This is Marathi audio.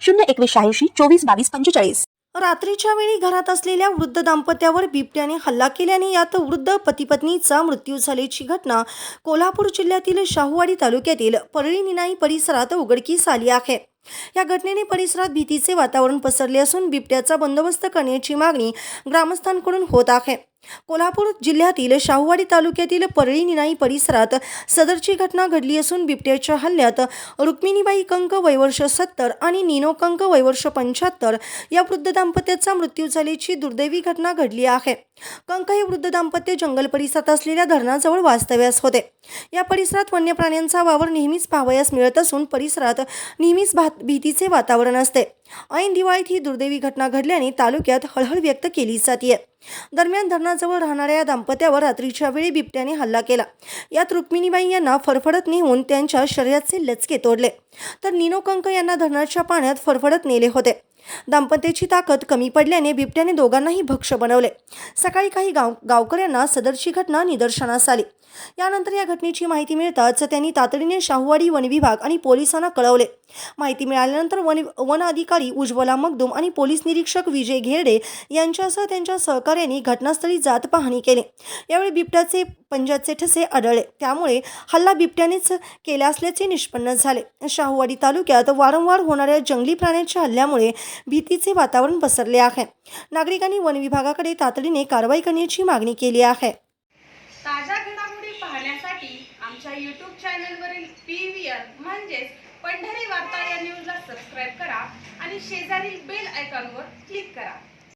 शून्य एकवीस शहाऐंशी चोवीस बावीस पंचेचाळीस. रात्रीच्या वेळी घरात असलेल्या वृद्ध दाम्पत्यावर बिबट्याने हल्ला केल्याने यात वृद्ध पतीपत्नीचा मृत्यू झाल्याची घटना कोल्हापूर जिल्ह्यातील शाहूवाडी तालुक्यातील परळी निनाई परिसरात उघडकीस आली आहे. या घटनेने परिसरात भीतीचे वातावरण पसरले असून बिबट्याचा बंदोबस्त करण्याची मागणी ग्रामस्थांकडून होत आहे. कोल्हापूर जिल्ह्यातील शाहूवाडी तालुक्यातील परळी निनाई परिसरात सदरची घटना घडली असून बिबट्याच्या हल्ल्यात रुक्मिणीबाई कंक वयवर्ष सत्तर आणि निनो कंक वयवर्ष पंच्याहत्तर या वृद्ध दाम्पत्याचा मृत्यू झाल्याची दुर्दैवी घटना घडली आहे. कंक हे वृद्ध दाम्पत्य जंगल परिसरात असलेल्या धरणाजवळ वास्तव्यास होते. या परिसरात वन्य प्राण्यांचा वावर नेहमीच पाहावयास मिळत असून परिसरात नेहमीच भात भीतीचे वातावरण असते. ऐन दिवाळीत ही दुर्दैवी घटना घडल्याने तालुक्यात हळहळ व्यक्त केली जाते दरम्यान धरणाजवळ राहणाऱ्या या दाम्पत्यावर रात्रीच्या वेळी बिबट्याने हल्ला केला. यात रुक्मिणीबाई यांना फरफडत नेऊन त्यांच्या शरीराचे लचके तोडले. तर निनो कंक यांना धरणाच्या पाण्यात फरफडत नेले होते. दाम्पत्याची ताकद कमी पडल्याने बिबट्याने दोघांनाही भक्ष बनवले. सकाळी काही गाव गावकऱ्यांना सदरची घटना निदर्शनास आली. यानंतर या घटनेची माहिती मिळताच त्यांनी तातडीने शाहूवाडी वन विभाग आणि पोलिसांना कळवले. माहिती मिळाल्यानंतर वन वन अधिकारी उज्ज्वला मगदुम आणि पोलीस निरीक्षक विजय घेरडे यांच्यासह त्यांच्या सहकार्यांनी घटनास्थळी जात पाहणी केली. यावेळी बिबट्याचे पंजाचे ठसे आढळले. त्यामुळे हल्ला बिबट्यानेच केला असल्याचे निष्पन्न झाले. शाहूवाडी तालुक्यात वारंवार होणाऱ्या जंगली प्राण्यांच्या हल्ल्यामुळे भीतीचे वातावरण पसरले आहे. नागरिकांनी वन विभागाकडे तातडीने कारवाई करण्याची मागणी केली आहे. ताज्या घडामोडी पाहण्यासाठी आमच्या यूट्यूब चॅनलवरील पी व्ही आर म्हणजेच पंढरी वार्ता या न्यूजला सबस्क्राईब करा आणि शेजारील बेल आयकॉनवर क्लिक करा.